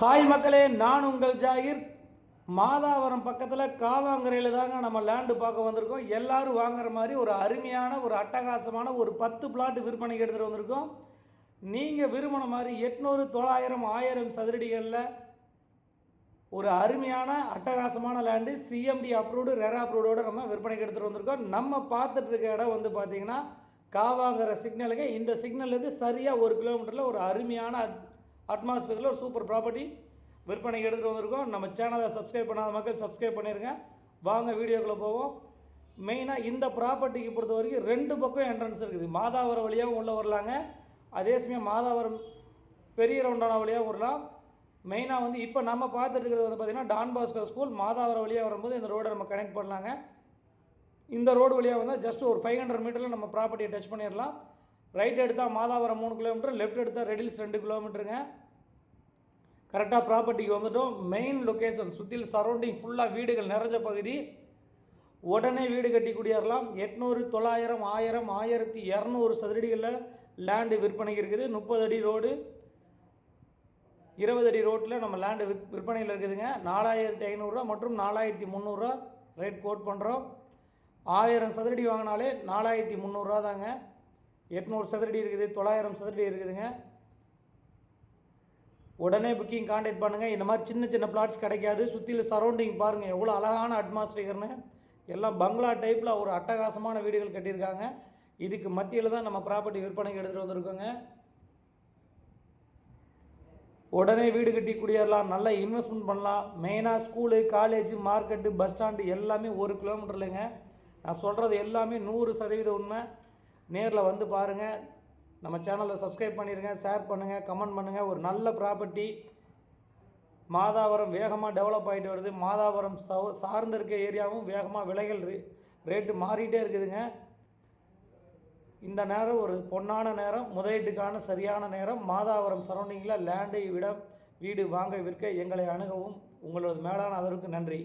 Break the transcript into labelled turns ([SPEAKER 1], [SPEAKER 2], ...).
[SPEAKER 1] Hi மக்களே நான் உங்கள் ஜாகிர். மாதாவரம் பக்கத்தில் காவாங்கரையில் தாங்க நம்ம லேண்டு பார்க்க வந்திருக்கோம். எல்லாரும் வாங்குற மாதிரி ஒரு அருமையான ஒரு அட்டகாசமான ஒரு பத்து பிளாட் விற்பனைக்கு எடுத்துகிட்டு வந்திருக்கோம். நீங்கள் விரும்பின மாதிரி எட்நூறு தொள்ளாயிரம் ஆயிரம் சதுரடிகளில் ஒரு அருமையான அட்டகாசமான லேண்டு சிஎம்டி அப்ரூவ்டு ரெரா அப்ரூவ்டோட நம்ம விற்பனைக்கு எடுத்துகிட்டு வந்திருக்கோம். நம்ம பார்த்துட்டு இருக்க இடம் வந்து பார்த்தீங்கன்னா காவாங்கிற சிக்னலுக்கு இந்த சிக்னல்லேருந்து சரியாக ஒரு கிலோமீட்டரில் ஒரு அருமையான அட்மாஸ்பியரில் ஒரு சூப்பர் ப்ராப்பர்ட்டி விற்பனைக்கு எடுத்துகிட்டு வந்திருக்கோம். நம்ம சேனலை சப்ஸ்கிரைப் பண்ணாத மக்கள் சப்ஸ்கிரைப் பண்ணிடுங்க வாங்க வீடியோக்குள்ளே போவோம். மெயினாக இந்த ப்ராப்பர்ட்டிக்கு பொறுத்த வரைக்கும் ரெண்டு பக்கம் என்ட்ரன்ஸ் இருக்குது. மாதாவரம் வழியாகவும் உள்ளே வரலாங்க. அதே சமயம் மாதாவரம் பெரிய ரவுண்டான வழியாகவும் வரலாம். மெயினாக வந்து இப்போ நம்ம பார்த்துட்டு இருக்கிறது வந்து பார்த்திங்கன்னா டான் பாஸ்கர் ஸ்கூல் மாதாவரம் வழியாக வரும்போது இந்த ரோடை நம்ம கனெக்ட் பண்ணலாங்க. இந்த ரோடு வழியாக வந்தால் ஜஸ்ட் ஒரு ஃபைவ் ஹண்ட்ரட் மீட்டரில் நம்ம ப்ராப்பர்ட்டியை டச் பண்ணிடலாம். ரைட் எடுத்தால் மாதாவரம் மூணு கிலோமீட்டர் லெஃப்ட் எடுத்தால் ரெடில்ஸ் ரெண்டு கிலோமீட்டருங்க கரெக்டாக ப்ராப்பர்ட்டிக்கு வந்துட்டோம். மெயின் லொக்கேஷன் சுற்றில் சரௌண்டிங் ஃபுல்லாக வீடுகள் நிறைஞ்ச பகுதி. உடனே வீடு கட்டி குடியேறலாம். எட்நூறு தொள்ளாயிரம் ஆயிரம் ஆயிரத்தி இரநூறு சதுரடிகளில் லேண்டு விற்பனைக்கு இருக்குது. முப்பது அடி ரோடு இருபது அடி ரோட்டில் நம்ம லேண்டு விற் விற்பனையில் இருக்குதுங்க. நாலாயிரத்தி ஐநூறுரூவா மற்றும் நாலாயிரத்தி முந்நூறுரூவா ரேட் கோட் பண்ணுறோம் ஆயிரம் சதுரடி வாங்கினாலே நாலாயிரத்தி முந்நூறுரூவா தாங்க. எட்நூறு சதுரடி இருக்குது தொள்ளாயிரம் சதுரடி இருக்குதுங்க. உடனே புக்கிங் காண்டாக்ட் பண்ணுங்கள் இந்த மாதிரி சின்ன சின்ன பிளாட்ஸ் கிடைக்காது. சுற்றில சரௌண்டிங் பாருங்கள் எவ்வளோ அழகான அட்மாஸ்பியர்னு எல்லாம் பங்களா டைப்பில் ஒரு அட்டகாசமான வீடுகள் கட்டியிருக்காங்க. இதுக்கு மத்தியில் தான் நம்ம ப்ராப்பர்ட்டி விற்பனைக்கு எடுத்துகிட்டு வந்திருக்கோங்க. உடனே வீடு கட்டி குடியேறலாம். நல்லா இன்வெஸ்ட்மெண்ட் பண்ணலாம். மெயினாக school college market bus stand எல்லாமே ஒரு கிலோமீட்டர்லங்க நான் சொல்கிறது எல்லாமே நூறு சதவீதம் உண்மை. நேரில் வந்து பாருங்கள் நம்ம சேனலை சப்ஸ்கிரைப் பண்ணிடுங்க ஷேர் பண்ணுங்கள் கமெண்ட் பண்ணுங்கள் ஒரு நல்ல ப்ராப்பர்ட்டி மாதாவரம் வேகமாக டெவலப் ஆகிட்டு வருது. மாதாவரம் சவு சார்ந்து இருக்க ஏரியாவும் வேகமாக விலைகள் ரே ரேட்டு மாறிட்டே இருக்குதுங்க. இந்த நேரம் ஒரு பொன்னான நேரம் முதலீட்டுக்கான சரியான நேரம். மாதாவரம் சரௌண்டிங்கில் லேண்டை விட வீடு வாங்க விற்க எங்களை அணுகவும். உங்களது மேலான அதற்கு நன்றி.